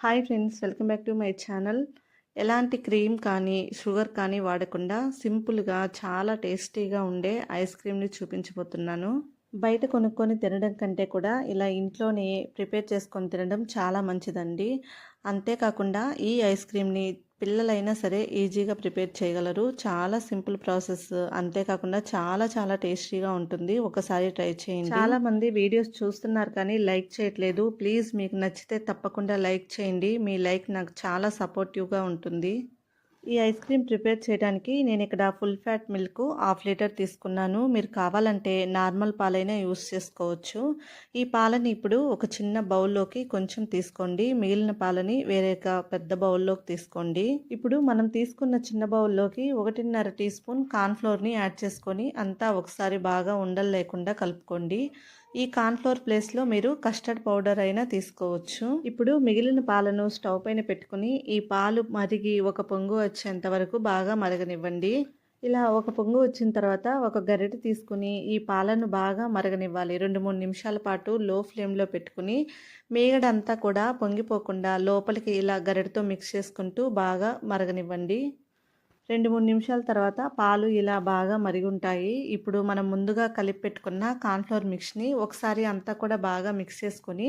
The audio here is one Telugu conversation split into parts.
Hi friends welcome back to my channel. ఎలాంటి క్రీమ్ కానీ షుగర్ కానీ వాడకుండా సింపుల్గా చాలా టేస్టీగా ఉండే ఐస్ క్రీమ్ని చూపించబోతున్నాను. బయట కొనుక్కొని తినడం కంటే కూడా ఇలా ఇంట్లోనే ప్రిపేర్ చేసుకొని తినడం చాలా మంచిదండి. అంతేకాకుండా ఈ ఐస్ క్రీమ్ని పిల్లలైనా సరే ఈజీగా ప్రిపేర్ చేయగలరు. చాలా సింపుల్ ప్రాసెస్. అంతేకాకుండా చాలా చాలా టేస్టీగా ఉంటుంది. ఒకసారి ట్రై చేయండి. చాలా మంది వీడియోస్ చూస్తున్నారు కానీ లైక్ చేయట్లేదు. ప్లీజ్ మీకు నచ్చితే తప్పకుండా లైక్ చేయండి. మీ లైక్ నాకు చాలా సపోర్టివ్గా ఉంటుంది. ఈ ఐస్ క్రీమ్ ప్రిపేర్ చేయడానికి నేను ఇక్కడ full fat milk half litre తీసుకున్నాను. మీరు కావాలంటే నార్మల్ పాలైనా యూస్ చేసుకోవచ్చు. ఈ పాలని ఇప్పుడు ఒక చిన్న బౌల్లోకి కొంచెం తీసుకోండి. మిగిలిన పాలని వేరే పెద్ద బౌల్లోకి తీసుకోండి. ఇప్పుడు మనం తీసుకున్న చిన్న బౌల్లోకి ఒకటిన్నర టీ స్పూన్ కార్న్ఫ్లోర్ని యాడ్ చేసుకొని అంతా ఒకసారి బాగా ఉండలు లేకుండా కలుపుకోండి. ఈ కార్న్ఫ్లోర్ ప్లేస్లో మీరు కస్టర్డ్ పౌడర్ అయినా తీసుకోవచ్చు. ఇప్పుడు మిగిలిన పాలను స్టవ్ పైన పెట్టుకుని ఈ పాలు మరిగి ఒక పొంగు వచ్చేంత వరకు బాగా మరగనివ్వండి. ఇలా ఒక పొంగు వచ్చిన తర్వాత ఒక గరిటె తీసుకుని ఈ పాలను బాగా మరగనివ్వాలి. రెండు మూడు నిమిషాల పాటు లో ఫ్లేమ్లో పెట్టుకుని మేగడంతా కూడా పొంగిపోకుండా లోపలికి ఇలా గరిటెతో మిక్స్ చేసుకుంటూ బాగా మరగనివ్వండి. రెండు మూడు నిమిషాల తర్వాత పాలు ఇలా బాగా మరిగుంటాయి. ఇప్పుడు మనం ముందుగా కలిపి పెట్టుకున్న కార్న్ఫ్లవర్ మిక్స్ని ఒకసారి అంతా కూడా బాగా మిక్స్ చేసుకొని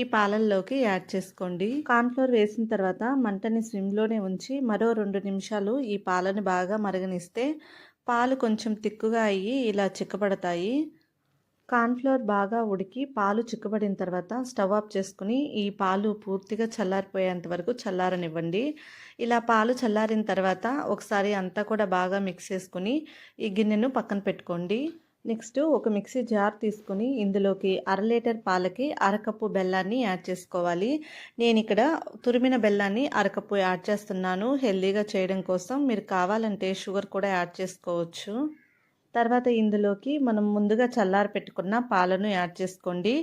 ఈ పాలల్లోకి యాడ్ చేసుకోండి. కాన్ఫ్లోర్ వేసిన తర్వాత మంటని స్విమ్లోనే ఉంచి మరో రెండు నిమిషాలు ఈ పాలని బాగా మరగనిస్తే పాలు కొంచెం తిక్కుగా అయ్యి ఇలా చిక్కబడతాయి. కార్న్ఫ్లోర్ బాగా ఉడికి పాలు చిక్కబడిన తర్వాత స్టవ్ ఆఫ్ చేసుకుని ఈ పాలు పూర్తిగా చల్లారిపోయేంత వరకు చల్లారనివ్వండి. ఇలా పాలు చల్లారిన తర్వాత ఒకసారి అంతా కూడా బాగా మిక్స్ చేసుకుని ఈ గిన్నెను పక్కన పెట్టుకోండి. నెక్స్ట్ ఒక మిక్సీ జార్ తీసుకుని ఇందులోకి అర లీటర్ పాలకి అరకప్పు బెల్లాన్ని యాడ్ చేసుకోవాలి. నేను ఇక్కడ తురిమిన బెల్లాన్ని అరకప్పు యాడ్ చేస్తున్నాను. హెల్దీగా చేయడం కోసం మీరు కావాలంటే షుగర్ కూడా యాడ్ చేసుకోవచ్చు. తర్వాత ఇందులోకి మనం ముందుగా చల్లారి పెట్టుకున్న పాలను యాడ్ చేసుకోండి.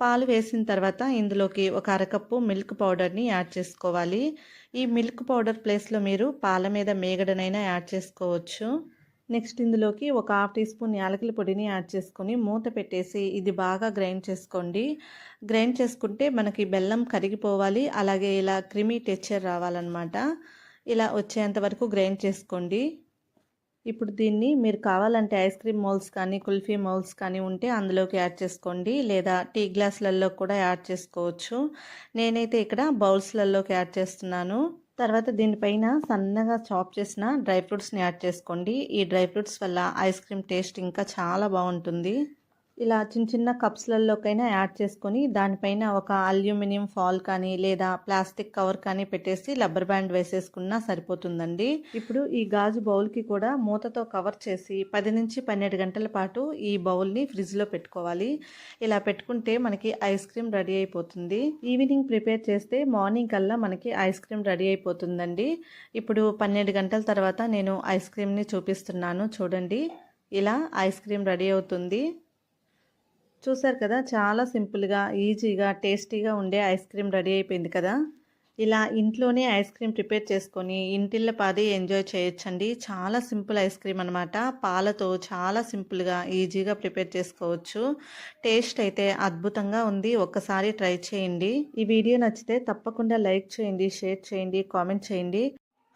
పాలు వేసిన తర్వాత ఇందులోకి ఒక అరకప్పు మిల్క్ పౌడర్ని యాడ్ చేసుకోవాలి. ఈ మిల్క్ పౌడర్ ప్లేస్లో మీరు పాల మీద మేగడనైనా యాడ్ చేసుకోవచ్చు. నెక్స్ట్ ఇందులోకి ఒక హాఫ్ టీ స్పూన్ యాలకుల పొడిని యాడ్ చేసుకొని మూత పెట్టేసి ఇది బాగా గ్రైండ్ చేసుకోండి. గ్రైండ్ చేసుకుంటే మనకి బెల్లం కరిగిపోవాలి. అలాగే ఇలా క్రిమీ టెక్చర్ రావాలన్నమాట. ఇలా వచ్చేంత వరకు గ్రైండ్ చేసుకోండి. ఇప్పుడు దీన్ని మీరు కావాలంటే ఐస్ క్రీమ్ మౌల్స్ కానీ కుల్ఫీ మౌల్స్ కానీ ఉంటే అందులోకి యాడ్ చేసుకోండి. లేదా టీ గ్లాసులలో కూడా యాడ్ చేసుకోవచ్చు. నేనైతే ఇక్కడ బౌల్స్లలోకి యాడ్ చేస్తున్నాను. తర్వాత దీనిపైన సన్నగా చాప్ చేసిన డ్రై ఫ్రూట్స్ని యాడ్ చేసుకోండి. ఈ డ్రై ఫ్రూట్స్ వల్ల ఐస్ క్రీమ్ టేస్ట్ ఇంకా చాలా బాగుంటుంది. ఇలా చిన్న చిన్న కప్స్లలోకైనా యాడ్ చేసుకొని దానిపైన ఒక అల్యూమినియం ఫాల్ కానీ లేదా ప్లాస్టిక్ కవర్ కానీ పెట్టేసి రబ్బర్ బ్యాండ్ వేసేసుకున్నా సరిపోతుందండి. ఇప్పుడు ఈ గాజు బౌల్కి కూడా మూతతో కవర్ చేసి పది నుంచి పన్నెండు గంటల పాటు ఈ బౌల్ని ఫ్రిడ్జ్లో పెట్టుకోవాలి. ఇలా పెట్టుకుంటే మనకి ఐస్ క్రీమ్ రెడీ అయిపోతుంది. ఈవినింగ్ ప్రిపేర్ చేస్తే మార్నింగ్ కల్లా మనకి ఐస్ క్రీమ్ రెడీ అయిపోతుందండి. ఇప్పుడు పన్నెండు గంటల తర్వాత నేను ఐస్ క్రీమ్ని చూపిస్తున్నాను చూడండి. ఇలా ఐస్ క్రీమ్ రెడీ అవుతుంది. చూసారు కదా చాలా సింపుల్గా ఈజీగా టేస్టీగా ఉండే ఐస్ క్రీమ్ రెడీ అయిపోయింది కదా. ఇలా ఇంట్లోనే ఐస్ క్రీమ్ ప్రిపేర్ చేసుకొని ఇంటిల్ల పాది ఎంజాయ్ చేయొచ్చండి. చాలా సింపుల్ ఐస్ క్రీమ్ అనమాట పాలతో చాలా సింపుల్గా ఈజీగా ప్రిపేర్ చేసుకోవచ్చు. టేస్ట్ అయితే అద్భుతంగా ఉంది. ఒక్కసారి ట్రై చేయండి. ఈ వీడియో నచ్చితే తప్పకుండా లైక్ చేయండి షేర్ చేయండి కామెంట్ చేయండి.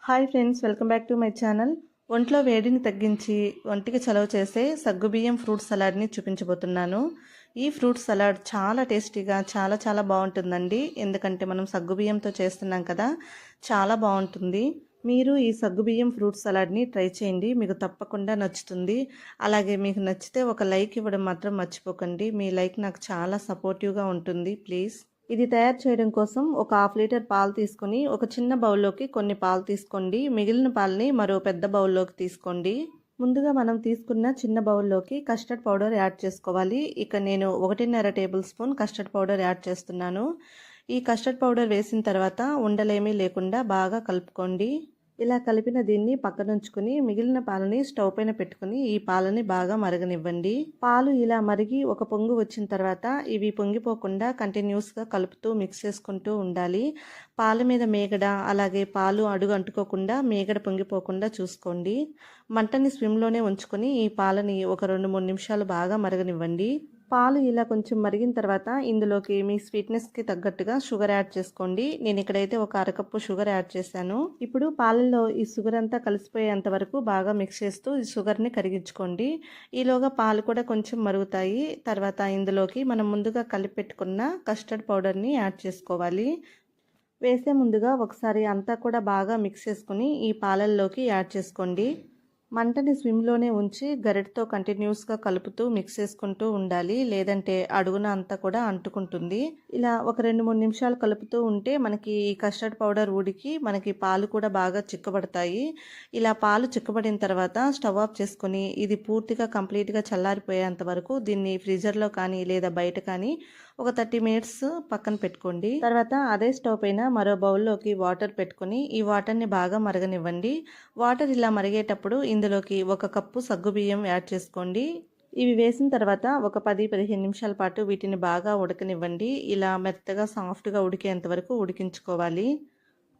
Hi friends welcome back to my channel. ఒంట్లో వేడిని తగ్గించి ఒంటికి చలవ చేసే సగ్గుబియ్యం ఫ్రూట్ సలాడ్ని చూపించబోతున్నాను. ఈ ఫ్రూట్ సలాడ్ చాలా టేస్టీగా చాలా చాలా బాగుంటుందండి. ఎందుకంటే మనం సగ్గుబియ్యంతో చేస్తున్నాం కదా చాలా బాగుంటుంది. మీరు ఈ సగ్గుబియ్యం ఫ్రూట్ సలాడ్ని ట్రై చేయండి. మీకు తప్పకుండా నచ్చుతుంది. అలాగే మీకు నచ్చితే ఒక లైక్ ఇవ్వడం మాత్రం మర్చిపోకండి. మీ లైక్ నాకు చాలా సపోర్టివ్గా ఉంటుంది. ప్లీజ్. ఇది తయారు చేయడం కోసం ఒక హాఫ్ లీటర్ పాలు తీసుకొని ఒక చిన్న బౌల్లోకి కొన్ని పాలు తీసుకోండి. మిగిలిన పాలని మరో పెద్ద బౌల్లోకి తీసుకోండి. ముందుగా మనం తీసుకున్న చిన్న బౌల్లోకి కస్టర్డ్ పౌడర్ యాడ్ చేసుకోవాలి. ఇక నేను ఒకటిన్నర tablespoon custard powder add చేస్తున్నాను. ఈ కస్టర్డ్ పౌడర్ వేసిన తర్వాత ఉండలేమీ లేకుండా బాగా కలుపుకోండి. ఇలా కలిపిన దీన్ని పక్కనుంచుకుని మిగిలిన పాలని స్టవ్ పైన పెట్టుకుని ఈ పాలని బాగా మరగనివ్వండి. పాలు ఇలా మరిగి ఒక పొంగు వచ్చిన తర్వాత ఇవి పొంగిపోకుండా కంటిన్యూస్గా కలుపుతూ మిక్స్ చేసుకుంటూ ఉండాలి. పాల మీద మేగడ అలాగే పాలు అడుగు అంటుకోకుండా మేగడ పొంగిపోకుండా చూసుకోండి. మంటని స్విమ్లోనే ఉంచుకొని ఈ పాలని ఒక రెండు మూడు నిమిషాలు బాగా మరగనివ్వండి. పాలు ఇలా కొంచెం మరిగిన తర్వాత ఇందులోకి మీ స్వీట్నెస్కి తగ్గట్టుగా షుగర్ యాడ్ చేసుకోండి. నేను ఇక్కడైతే ఒక అరకప్పు షుగర్ యాడ్ చేశాను. ఇప్పుడు పాలల్లో ఈ షుగర్ అంతా కలిసిపోయేంత వరకు బాగా మిక్స్ చేస్తూ ఈ షుగర్ని కరిగించుకోండి. ఈలోగా పాలు కూడా కొంచెం మరుగుతాయి. తర్వాత ఇందులోకి మనం ముందుగా కలిపి పెట్టుకున్న కస్టర్డ్ పౌడర్ని యాడ్ చేసుకోవాలి. వేసే ముందుగా ఒకసారి అంతా కూడా బాగా మిక్స్ చేసుకుని ఈ పాలల్లోకి యాడ్ చేసుకోండి. మంటని స్విమ్లోనే ఉంచి గరిటతో కంటిన్యూస్గా కలుపుతూ మిక్స్ చేసుకుంటూ ఉండాలి. లేదంటే అడుగున అంతా కూడా అంటుకుంటుంది. ఇలా ఒక రెండు మూడు నిమిషాలు కలుపుతూ ఉంటే మనకి ఈ కస్టర్డ్ పౌడర్ ఉడికి మనకి పాలు కూడా బాగా చిక్కబడతాయి. ఇలా పాలు చిక్కబడిన తర్వాత స్టవ్ ఆఫ్ చేసుకొని ఇది పూర్తిగా కంప్లీట్గా చల్లారిపోయేంత వరకు దీన్ని ఫ్రీజర్లో కానీ లేదా బయట కానీ ఒక థర్టీ మినిట్స్ పక్కన పెట్టుకోండి. తర్వాత అదే స్టవ్ పైన మరో బౌల్లోకి వాటర్ పెట్టుకుని ఈ వాటర్ని బాగా మరగనివ్వండి. వాటర్ ఇలా మరిగేటప్పుడు ఇందులోకి ఒక కప్పు సగ్గుబియ్యం యాడ్ చేసుకోండి. ఇవి వేసిన తర్వాత ఒక పది పదిహేను నిమిషాల పాటు వీటిని బాగా ఉడకనివ్వండి. ఇలా మెత్తగా సాఫ్ట్గా ఉడికేంత వరకు ఉడికించుకోవాలి.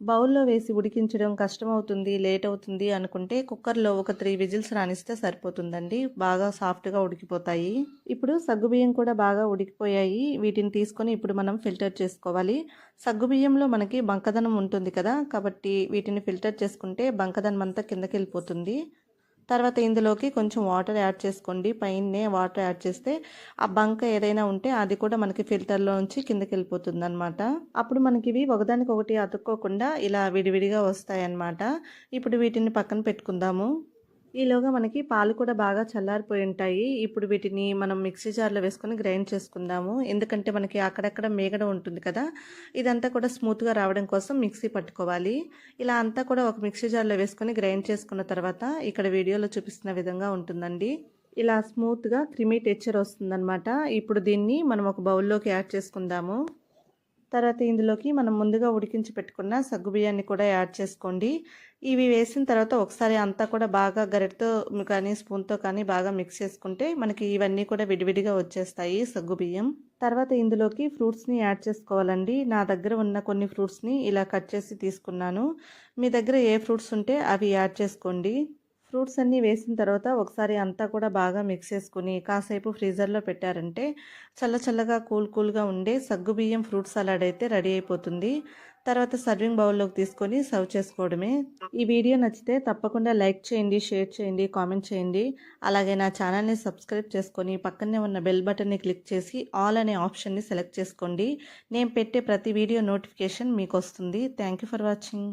బౌల్లో వేసి ఉడికించడం కష్టమవుతుంది లేట్ అవుతుంది అనుకుంటే కుక్కర్లో ఒక త్రీ విజిల్స్ రాణిస్తే సరిపోతుందండి. బాగా సాఫ్ట్గా ఉడికిపోతాయి. ఇప్పుడు సగ్గుబియ్యం కూడా బాగా ఉడికిపోయాయి. వీటిని తీసుకొని ఇప్పుడు మనం ఫిల్టర్ చేసుకోవాలి. సగ్గుబియ్యంలో మనకి బంకదనం ఉంటుంది కదా కాబట్టి వీటిని ఫిల్టర్ చేసుకుంటే బంకదనం అంతా కిందకి వెళ్ళిపోతుంది తర్వాత ఇందులోకి కొంచెం వాటర్ యాడ్ చేసుకోండి. పైనే వాటర్ యాడ్ చేస్తే ఆ బంక ఏదైనా ఉంటే అది కూడా మనకి ఫిల్టర్లో నుంచి కిందకి వెళ్ళిపోతుంది అనమాట అప్పుడు మనకి ఇవి ఒకదానికొకటి అతుక్కోకుండా ఇలా విడివిడిగా వస్తాయన్నమాట. ఇప్పుడు వీటిని పక్కన పెట్టుకుందాము. ఈలోగా మనకి పాలు కూడా బాగా చల్లారిపోయి ఉంటాయి ఇప్పుడు వీటిని మనం మిక్సీ జార్లో వేసుకొని గ్రైండ్ చేసుకుందాము. ఎందుకంటే మనకి అక్కడక్కడ మేగడ ఉంటుంది కదా ఇదంతా కూడా స్మూత్గా రావడం కోసం మిక్సీ పట్టుకోవాలి. ఇలా అంతా కూడా ఒక మిక్సీ జార్లో వేసుకొని గ్రైండ్ చేసుకున్న తర్వాత ఇక్కడ వీడియోలో చూపిస్తున్న విధంగా ఉంటుందండి. ఇలా స్మూత్గా క్రిమీ టెక్చర్ వస్తుందన్నమాట. ఇప్పుడు దీన్ని మనం ఒక బౌల్లోకి యాడ్ చేసుకుందాము. తర్వాత ఇందులోకి మనం ముందుగా ఉడికించి పెట్టుకున్న సగ్గుబియ్యాన్ని కూడా యాడ్ చేసుకోండి. ఇవి వేసిన తర్వాత ఒకసారి అంతా కూడా బాగా గరిటతో కానీ స్పూన్తో కానీ బాగా మిక్స్ చేసుకుంటే మనకి ఇవన్నీ కూడా విడివిడిగా వచ్చేస్తాయి సగ్గు బియ్యం తర్వాత ఇందులోకి ఫ్రూట్స్ని యాడ్ చేసుకోవాలండి. నా దగ్గర ఉన్న కొన్ని ఫ్రూట్స్ని ఇలా కట్ చేసి తీసుకున్నాను. మీ దగ్గర ఏ ఫ్రూట్స్ ఉంటే అవి యాడ్ చేసుకోండి. ఫ్రూట్స్ అన్నీ వేసిన తర్వాత ఒకసారి అంతా కూడా బాగా మిక్స్ చేసుకుని కాసేపు ఫ్రీజర్లో పెట్టారంటే చల్ల చల్లగా కూల్ కూల్గా ఉండే సగ్గుబియ్యం ఫ్రూట్ సలాడ్ అయితే రెడీ అయిపోతుంది. తర్వాత సర్వింగ్ బౌల్లోకి తీసుకొని సర్వ్ చేసుకోవడమే. ఈ వీడియో నచ్చితే తప్పకుండా లైక్ చేయండి షేర్ చేయండి కామెంట్ చేయండి. అలాగే నా ఛానల్ని సబ్స్క్రైబ్ చేసుకొని పక్కనే ఉన్న బెల్ బటన్ని క్లిక్ చేసి ఆల్ అనే ఆప్షన్ని సెలెక్ట్ చేసుకోండి. నేను పెట్టే ప్రతి వీడియో నోటిఫికేషన్ మీకు వస్తుంది. Thank for watching.